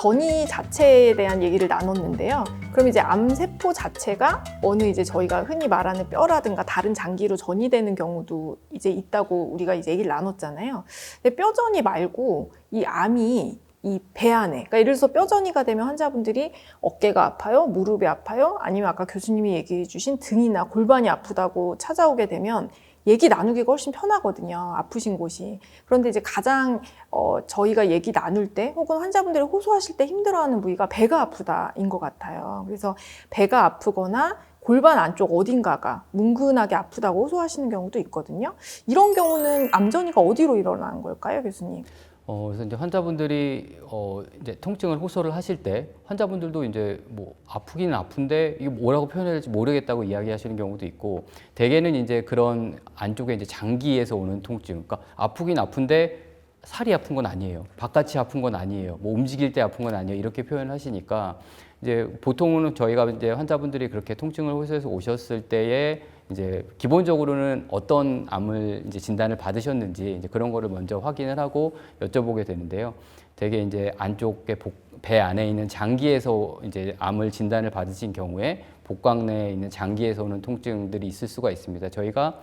전이 자체에 대한 얘기를 나눴는데요. 그럼 이제 암세포 자체가 어느 이제 저희가 흔히 말하는 뼈라든가 다른 장기로 전이 되는 경우도 이제 있다고 우리가 이제 얘기를 나눴잖아요. 근데 뼈전이 말고 이 암이 이 배 안에, 그러니까 예를 들어서 뼈전이가 되면 환자분들이 어깨가 아파요, 무릎이 아파요, 아니면 아까 교수님이 얘기해 주신 등이나 골반이 아프다고 찾아오게 되면 얘기 나누기가 훨씬 편하거든요. 아프신 곳이. 그런데 이제 가장 어, 저희가 얘기 나눌 때 혹은 환자분들이 호소하실 때 힘들어하는 부위가 배가 아프다인 것 같아요. 그래서 배가 아프거나 골반 안쪽 어딘가가 뭉근하게 아프다고 호소하시는 경우도 있거든요. 이런 경우는 암전이가 어디로 일어나는 걸까요, 교수님? 어, 그래서 이제 환자분들이 어, 이제 통증을 호소를 하실 때 환자분들도 이제 뭐 아프기는 아픈데 이게 뭐라고 표현해야 될지 모르겠다고 이야기하시는 경우도 있고 대개는 이제 그런 안쪽에 이제 장기에서 오는 통증, 그러니까 아프긴 아픈데 살이 아픈 건 아니에요. 바깥이 아픈 건 아니에요. 뭐 움직일 때 아픈 건 아니에요. 이렇게 표현을 하시니까 이제 보통은 저희가 이제 환자분들이 그렇게 통증을 호소해서 오셨을 때에 이제 기본적으로는 어떤 암을 이제 진단을 받으셨는지 이제 그런 거를 먼저 확인을 하고 여쭤보게 되는데요. 대개 이제 안쪽에 복, 배 안에 있는 장기에서 이제 암을 진단을 받으신 경우에 복강 내에 있는 장기에서 오는 통증들이 있을 수가 있습니다. 저희가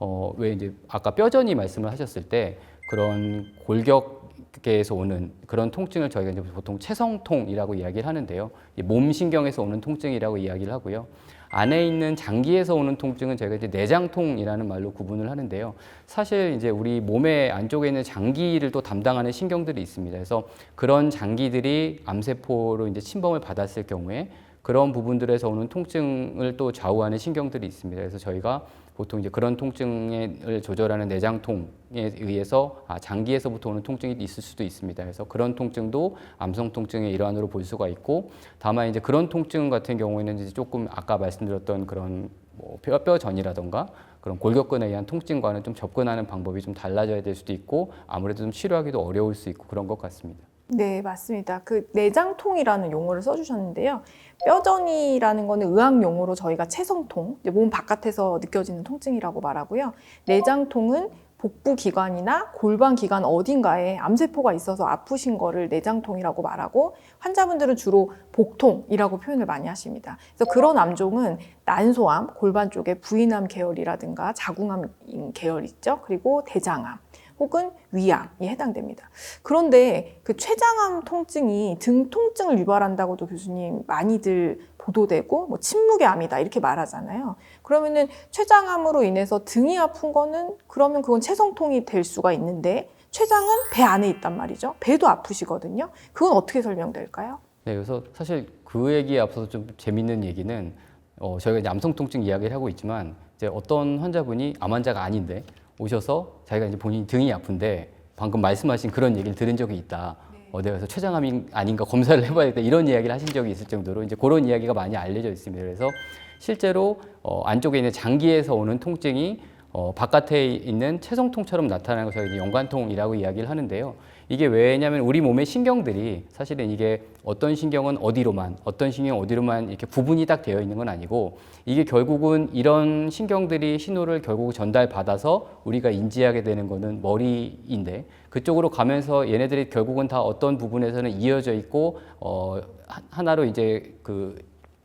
어, 왜 이제 아까 뼈전이 말씀을 하셨을 때 그런 골격계에서 오는 그런 통증을 저희가 이제 보통 체성통이라고 이야기를 하는데요. 이몸 신경에서 오는 통증이라고 이야기를 하고요. 안에 있는 장기에서 오는 통증은 저희가 이제 내장통이라는 말로 구분을 하는데요. 사실 이제 우리 몸의 안쪽에 있는 장기를 또 담당하는 신경들이 있습니다. 그래서 그런 장기들이 암세포로 이제 침범을 받았을 경우에 그런 부분들에서 오는 통증을 또 좌우하는 신경들이 있습니다. 그래서 저희가 보통 이제 그런 통증을 조절하는 내장통에 의해서 아, 장기에서부터 오는 통증이 있을 수도 있습니다. 그래서 그런 통증도 암성 통증의 일환으로 볼 수가 있고, 다만 이제 그런 통증 같은 경우에는 이제 조금 아까 말씀드렸던 그런 뭐 뼈, 뼈 전이라던가 그런 골격근에 의한 통증과는 좀 접근하는 방법이 좀 달라져야 될 수도 있고, 아무래도 좀 치료하기도 어려울 수 있고 그런 것 같습니다. 네, 맞습니다. 그 내장통이라는 용어를 써주셨는데요. 뼈전이라는 거는 의학 용어로 저희가 체성통, 몸 바깥에서 느껴지는 통증이라고 말하고요. 내장통은 복부 기관이나 골반 기관 어딘가에 암세포가 있어서 아프신 거를 내장통이라고 말하고 환자분들은 주로 복통이라고 표현을 많이 하십니다. 그래서 그런 암종은 난소암, 골반 쪽에 부인암 계열이라든가 자궁암 계열 있죠. 그리고 대장암. 혹은 위암이 해당됩니다. 그런데 그 췌장암 통증이 등 통증을 유발한다고도 교수님 많이들 보도되고 뭐 침묵의 암이다 이렇게 말하잖아요. 그러면은 췌장암으로 인해서 등이 아픈 거는 그러면 그건 체성통이 될 수가 있는데 췌장은 배 안에 있단 말이죠. 배도 아프시거든요. 그건 어떻게 설명될까요? 네, 그래서 사실 그 얘기에 앞서서 좀 재밌는 얘기는 어, 저희가 이제 암성 통증 이야기를 하고 있지만 이제 어떤 환자분이 암 환자가 아닌데 오셔서 자기가 이제 본인이 등이 아픈데 방금 말씀하신 그런 얘기를 들은 적이 있다. 어디 가서 췌장암이 아닌가 검사를 해봐야겠다 이런 이야기를 하신 적이 있을 정도로 이제 그런 이야기가 많이 알려져 있습니다. 그래서 실제로 어, 안쪽에 있는 장기에서 오는 통증이 어, 바깥에 있는 체성통처럼 나타나는 것을 연관통이라고 이야기를 하는데요. 이게 왜냐하면 우리 몸의 신경들이 사실은 이게 어떤 신경은 어디로만, 어떤 신경 어디로만 이렇게 구분이 딱 되어 있는 건 아니고 이게 결국은 이런 신경들이 신호를 결국 전달받아서 우리가 인지하게 되는 거는 머리인데 그쪽으로 가면서 얘네들이 결국은 다 어떤 부분에서는 이어져 있고 어, 하- 하나로 이제 그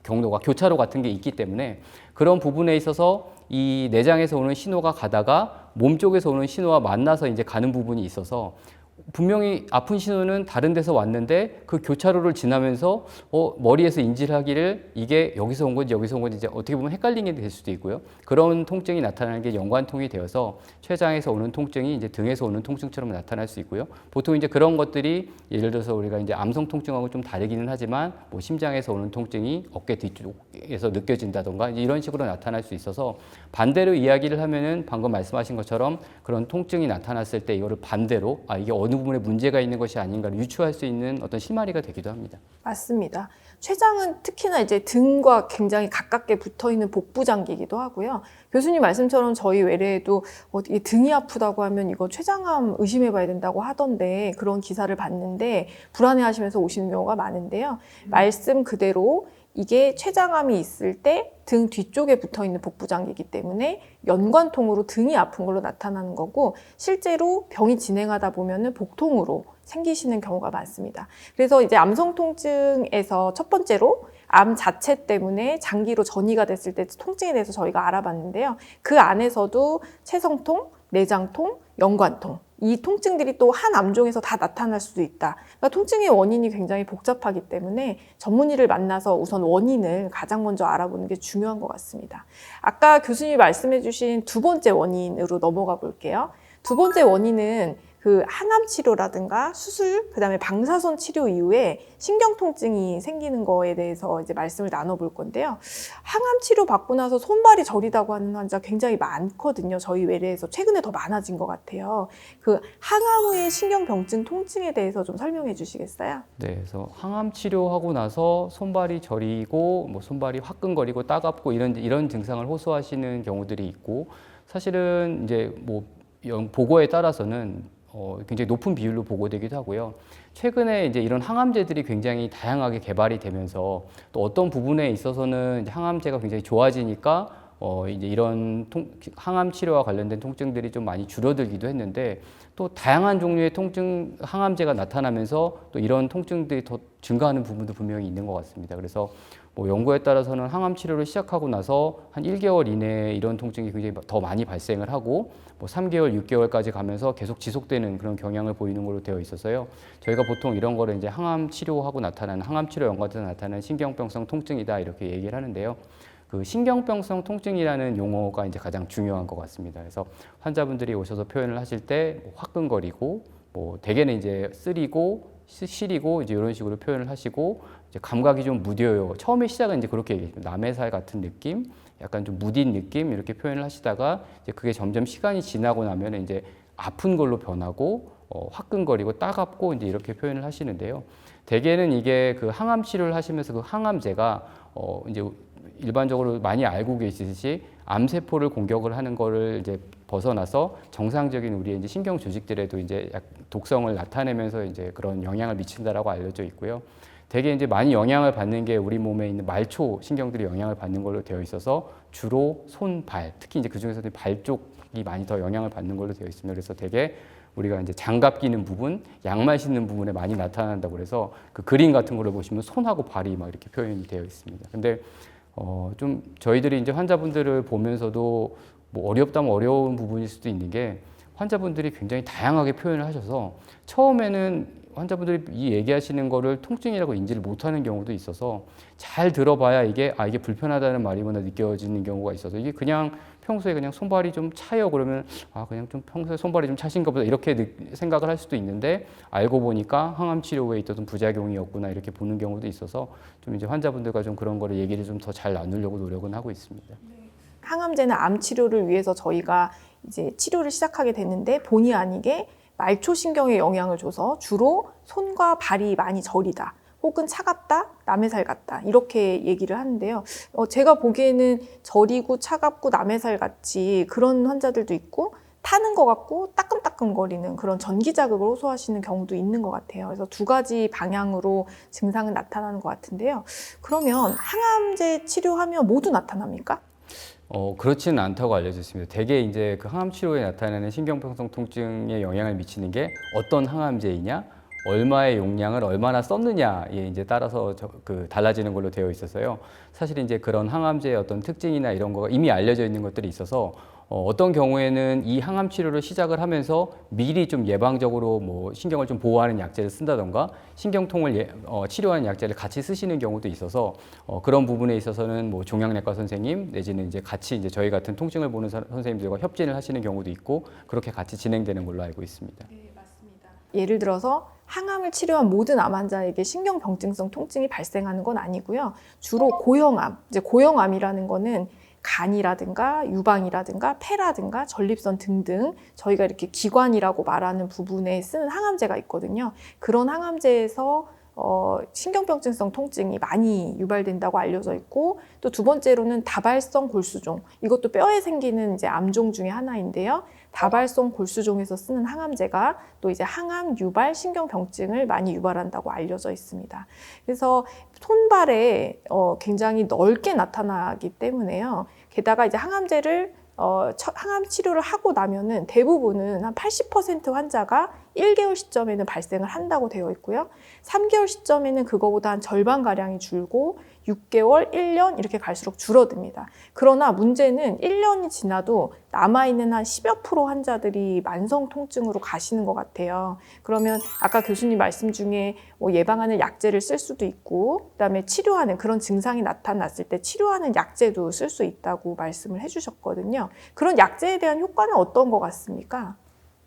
경로가 교차로 같은 게 있기 때문에 그런 부분에 있어서 이 내장에서 오는 신호가 가다가 몸 쪽에서 오는 신호와 만나서 이제 가는 부분이 있어서 분명히 아픈 신호는 다른 데서 왔는데 그 교차로를 지나면서 어, 머리에서 인지를 하기를 이게 여기서 온 건지 여기서 온 건지 이제 어떻게 보면 헷갈리게 될 수도 있고요. 그런 통증이 나타나는 게 연관통이 되어서 췌장에서 오는 통증이 이제 등에서 오는 통증처럼 나타날 수 있고요. 보통 이제 그런 것들이 예를 들어서 우리가 이제 암성 통증하고 좀 다르기는 하지만 뭐 심장에서 오는 통증이 어깨 뒤쪽에서 느껴진다던가 이런 식으로 나타날 수 있어서 반대로 이야기를 하면은 방금 말씀하신 것처럼 그런 통증이 나타났을 때 이거를 반대로 아 이게 어느 부분에 문제가 있는 것이 아닌가를 유추할 수 있는 어떤 실마리가 되기도 합니다. 맞습니다. 췌장은 특히나 이제 등과 굉장히 가깝게 붙어 있는 복부 장기이기도 하고요. 교수님 말씀처럼 저희 외래에도 어디 등이 아프다고 하면 이거 췌장암 의심해 봐야 된다고 하던데 그런 기사를 봤는데 불안해 하시면서 오시는 경우가 많은데요. 말씀 그대로 이게 췌장암이 있을 때 등 뒤쪽에 붙어 있는 복부장기이기 때문에 연관통으로 등이 아픈 걸로 나타나는 거고 실제로 병이 진행하다 보면은 복통으로 생기시는 경우가 많습니다. 그래서 이제 암성 통증에서 첫 번째로 암 자체 때문에 장기로 전이가 됐을 때 통증에 대해서 저희가 알아봤는데요. 그 안에서도 체성통, 내장통, 연관통 이 통증들이 또 한 암종에서 다 나타날 수도 있다. 그러니까 통증의 원인이 굉장히 복잡하기 때문에 전문의를 만나서 우선 원인을 가장 먼저 알아보는 게 중요한 것 같습니다. 아까 교수님이 말씀해 주신 두 번째 원인으로 넘어가 볼게요. 두 번째 원인은 그 항암 치료라든가 수술, 그다음에 방사선 치료 이후에 신경 통증이 생기는 거에 대해서 이제 말씀을 나눠 볼 건데요. 항암 치료 받고 나서 손발이 저리다고 하는 환자 굉장히 많거든요. 저희 외래에서 최근에 더 많아진 것 같아요. 그 항암 후의 신경병증 통증에 대해서 좀 설명해 주시겠어요? 네, 그래서 항암 치료하고 나서 손발이 저리고 뭐 손발이 화끈거리고 따갑고 이런 이런 증상을 호소하시는 경우들이 있고 사실은 이제 뭐 연- 보고에 따라서는 어, 굉장히 높은 비율로 보고되기도 하고요. 최근에 이제 이런 항암제들이 굉장히 다양하게 개발이 되면서 또 어떤 부분에 있어서는 항암제가 굉장히 좋아지니까 어, 이제 이런 통, 항암 치료와 관련된 통증들이 좀 많이 줄어들기도 했는데 또 다양한 종류의 통증 항암제가 나타나면서 또 이런 통증들이 더 증가하는 부분도 분명히 있는 것 같습니다. 그래서 뭐 연구에 따라서는 항암 치료를 시작하고 나서 한 1개월 이내에 이런 통증이 굉장히 더 많이 발생을 하고 뭐 3개월, 6개월까지 가면서 계속 지속되는 그런 경향을 보이는 걸로 되어 있어서요. 저희가 보통 이런 거를 이제 항암 치료하고 나타나는 항암 치료 연관돼서 나타나는 신경병성 통증이다 이렇게 얘기를 하는데요. 그 신경병성 통증이라는 용어가 이제 가장 중요한 것 같습니다. 그래서 환자분들이 오셔서 표현을 하실 때뭐 화끈거리고 뭐 대개는 이제 쓰리고 시- 시리고 이제 이런 식으로 표현을 하시고 감각이 좀 무뎌요. 처음에 시작은 이제 그렇게 얘기했습니다. 남의 살 같은 느낌, 약간 좀 무딘 느낌 이렇게 표현을 하시다가 이제 그게 점점 시간이 지나고 나면 이제 아픈 걸로 변하고 어, 화끈거리고 따갑고 이제 이렇게 표현을 하시는데요. 대개는 이게 그 항암 치료를 하시면서 그 항암제가 어, 이제 일반적으로 많이 알고 계시듯이 암세포를 공격을 하는 거를 이제 벗어나서 정상적인 우리의 이제 신경 조직들에도 이제 약 독성을 나타내면서 이제 그런 영향을 미친다라고 알려져 있고요. 대개 이제 많이 영향을 받는 게 우리 몸에 있는 말초 신경들이 영향을 받는 걸로 되어 있어서 주로 손, 발, 특히 이제 그 중에서도 발 쪽이 많이 더 영향을 받는 걸로 되어 있습니다. 그래서 대개 우리가 이제 장갑 끼는 부분, 양말 신는 부분에 많이 나타난다고 그래서 그 그림 같은 거를 보시면 손하고 발이 막 이렇게 표현이 되어 있습니다. 근데 어, 좀 저희들이 이제 환자분들을 보면서도 뭐 어렵다면 어려운 부분일 수도 있는 게 환자분들이 굉장히 다양하게 표현을 하셔서 처음에는 환자분들이 이 얘기하시는 거를 통증이라고 인지를 못하는 경우도 있어서 잘 들어봐야 이게 아 이게 불편하다는 말이구나 느껴지는 경우가 있어서 이게 그냥 평소에 그냥 손발이 좀 차요 그러면 아 그냥 좀 평소에 손발이 좀 차신가 보다 이렇게 느- 생각을 할 수도 있는데 알고 보니까 항암 치료에 있었던 부작용이었구나 이렇게 보는 경우도 있어서 좀 이제 환자분들과 좀 그런 거를 얘기를 좀 더 잘 나누려고 노력은 하고 있습니다. 항암제는 암 치료를 위해서 저희가 이제 치료를 시작하게 됐는데 본의 아니게 말초 신경에 영향을 줘서 주로 손과 발이 많이 저리다. 혹은 차갑다, 남의 살 같다 이렇게 얘기를 하는데요. 어, 제가 보기에는 저리고 차갑고 남의 살 같이 그런 환자들도 있고 타는 것 같고 따끔따끔거리는 그런 전기 자극을 호소하시는 경우도 있는 것 같아요. 그래서 두 가지 방향으로 증상은 나타나는 것 같은데요. 그러면 항암제 치료하면 모두 나타납니까? 어, 그렇지는 않다고 알려져 있습니다. 대개 이제 그 항암 치료에 나타나는 신경병성 통증에 영향을 미치는 게 어떤 항암제이냐, 얼마의 용량을 얼마나 썼느냐에 이제 따라서 저, 그 달라지는 걸로 되어 있어서요. 사실 이제 그런 항암제의 어떤 특징이나 이런 거가 이미 알려져 있는 것들이 있어서 어, 어떤 경우에는 이 항암 치료를 시작을 하면서 미리 좀 예방적으로 뭐 신경을 좀 보호하는 약제를 쓴다던가 신경통을 예, 어, 치료하는 약제를 같이 쓰시는 경우도 있어서 어, 그런 부분에 있어서는 뭐 종양내과 선생님 내지는 이제 같이 이제 저희 같은 통증을 보는 사- 선생님들과 협진을 하시는 경우도 있고 그렇게 같이 진행되는 걸로 알고 있습니다. 예를 들어서 항암을 치료한 모든 암 환자에게 신경병증성 통증이 발생하는 건 아니고요. 주로 고형암, 이제 고형암이라는 거는 간이라든가 유방이라든가 폐라든가 전립선 등등 저희가 이렇게 기관이라고 말하는 부분에 쓰는 항암제가 있거든요. 그런 항암제에서 어, 신경병증성 통증이 많이 유발된다고 알려져 있고 또 두 번째로는 다발성 골수종 이것도 뼈에 생기는 이제 암종 중에 하나인데요. 다발성 골수종에서 쓰는 항암제가 또 이제 항암 유발 신경병증을 많이 유발한다고 알려져 있습니다. 그래서 손발에 어, 굉장히 넓게 나타나기 때문에요. 게다가 이제 항암제를 어, 처- 항암 치료를 하고 나면은 대부분은 한 80% 환자가 1개월 시점에는 발생을 한다고 되어 있고요. 3개월 시점에는 그거보다 한 절반 가량이 줄고 6개월, 1년 이렇게 갈수록 줄어듭니다. 그러나 문제는 1년이 지나도 남아있는 한 10여 프로 환자들이 만성 통증으로 가시는 것 같아요. 그러면 아까 교수님 말씀 중에 뭐 예방하는 약제를 쓸 수도 있고, 그 다음에 치료하는 그런 증상이 나타났을 때 치료하는 약제도 쓸 수 있다고 말씀을 해주셨거든요. 그런 약제에 대한 효과는 어떤 것 같습니까?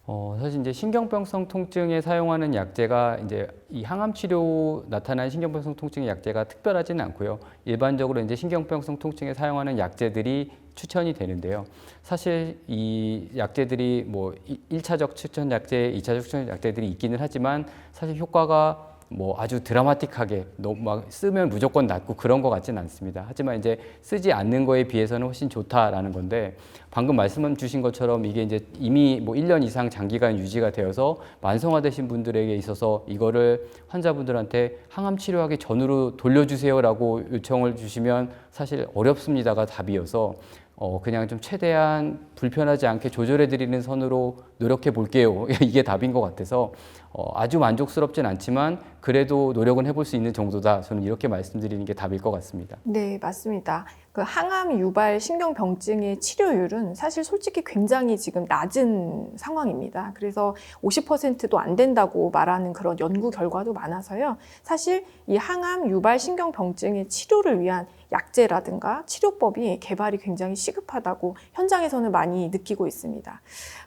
어, 사실 이제 신경병성 통증에 사용하는 약제가 이제 이 항암 치료 나타나는 신경병성 통증의 약제가 특별하지는 않고요. 일반적으로 이제 신경병성 통증에 사용하는 약제들이 추천이 되는데요. 사실 이 약제들이 뭐 1차적 추천 약제, 2차적 추천 약제들이 있기는 하지만 사실 효과가 뭐 아주 드라마틱하게 너무 막 쓰면 무조건 낫고 그런 것 같지는 않습니다. 하지만 이제 쓰지 않는 거에 비해서는 훨씬 좋다라는 건데 방금 말씀 주신 것처럼 이게 이제 이미 뭐 1년 이상 장기간 유지가 되어서 만성화되신 분들에게 있어서 이거를 환자분들한테 항암 치료하기 전으로 돌려주세요라고 요청을 주시면 사실 어렵습니다가 답이어서 어 그냥 좀 최대한 불편하지 않게 조절해 드리는 선으로 노력해 볼게요. 이게 답인 것 같아서 어 아주 만족스럽진 않지만 그래도 노력은 해볼 수 있는 정도다. 저는 이렇게 말씀드리는 게 답일 것 같습니다. 네, 맞습니다. 그 항암 유발 신경병증의 치료율은 사실 솔직히 굉장히 지금 낮은 상황입니다. 그래서 50%도 안 된다고 말하는 그런 연구 결과도 많아서요. 사실 이 항암 유발 신경병증의 치료를 위한 약제라든가 치료법이 개발이 굉장히 시급하다고 현장에서는 많이 느끼고 있습니다.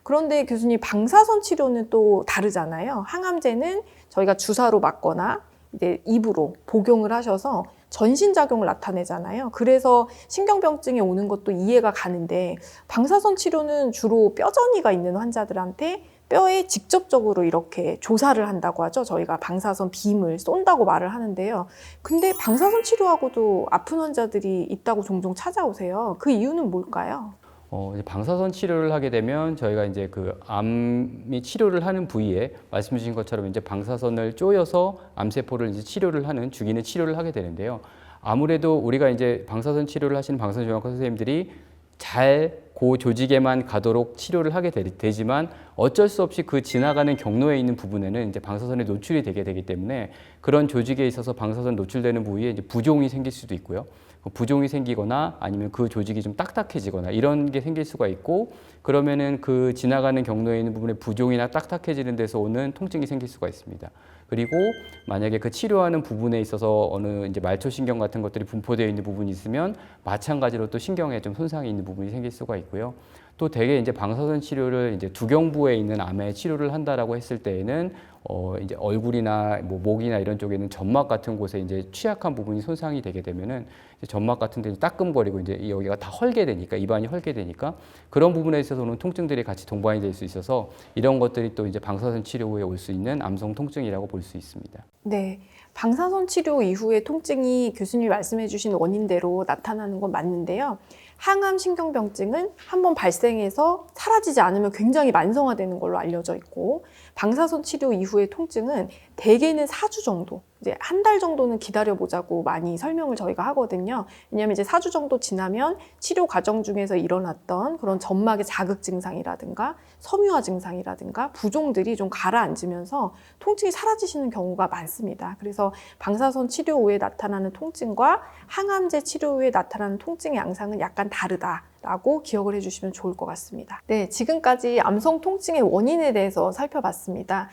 그런데 교수님 방사선 치료는 또 다르잖아요. 항암제는 저희가 주사로 맞거나 이제 입으로 복용을 하셔서 전신 작용을 나타내잖아요. 그래서 신경병증이 오는 것도 이해가 가는데 방사선 치료는 주로 뼈전이가 있는 환자들한테 뼈에 직접적으로 이렇게 조사를 한다고 하죠. 저희가 방사선 빔을 쏜다고 말을 하는데요. 근데 방사선 치료하고도 아픈 환자들이 있다고 종종 찾아오세요. 그 이유는 뭘까요? 어, 이제 방사선 치료를 하게 되면 저희가 이제 그 암이 치료를 하는 부위에 말씀 주신 것처럼 이제 방사선을 쪼여서 암세포를 이제 치료를 하는 죽이는 치료를 하게 되는데요. 아무래도 우리가 이제 방사선 치료를 하시는 방사선 정형외과 선생님들이 잘그 조직에만 가도록 치료를 하게 되, 지만 어쩔 수 없이 그 지나가는 경로에 있는 부분에는 이제 방사선에 노출이 되게 되기 때문에 그런 조직에 있어서 방사선 노출되는 부위에 이제 부종이 생길 수도 있고요. 그 부종이 생기거나 아니면 그 조직이 좀 딱딱해지거나 이런 게 생길 수가 있고 그러면은 그 지나가는 경로에 있는 부분에 부종이나 딱딱해지는 데서 오는 통증이 생길 수가 있습니다. 그리고 만약에 그 치료하는 부분에 있어서 어느 이제 말초신경 같은 것들이 분포되어 있는 부분이 있으면 마찬가지로 또 신경에 좀 손상이 있는 부분이 생길 수가 있고요. 또 대개 이제 방사선 치료를 이제 두경부에 있는 암에 치료를 한다라고 했을 때에는 어 이제 얼굴이나 뭐 목이나 이런 쪽에는 점막 같은 곳에 이제 취약한 부분이 손상이 되게 되면은 이제 점막 같은 데 따끔거리고 이제 여기가 다 헐게 되니까 입안이 헐게 되니까 그런 부분에 있어서는 통증들이 같이 동반이 될 수 있어서 이런 것들이 또 이제 방사선 치료 후에 올 수 있는 암성 통증이라고 볼 수 있습니다. 네. 방사선 치료 이후에 통증이 교수님이 말씀해 주신 원인대로 나타나는 건 맞는데요. 항암 신경병증은 한번 발생해서 사라지지 않으면 굉장히 만성화되는 걸로 알려져 있고 방사선 치료 이후의 통증은 대개는 4주 정도 이제 한 달 정도는 기다려 보자고 많이 설명을 저희가 하거든요. 왜냐하면 이제 4주 정도 지나면 치료 과정 중에서 일어났던 그런 점막의 자극 증상이라든가 섬유화 증상이라든가 부종들이 좀 가라앉으면서 통증이 사라지시는 경우가 많습니다. 그래서 방사선 치료 후에 나타나는 통증과 항암제 치료 후에 나타나는 통증의 양상은 약간 다르다 라고 기억을 해주시면 좋을 것 같습니다. 네, 지금까지 암성 통증의 원인에 대해서 살펴봤습니다.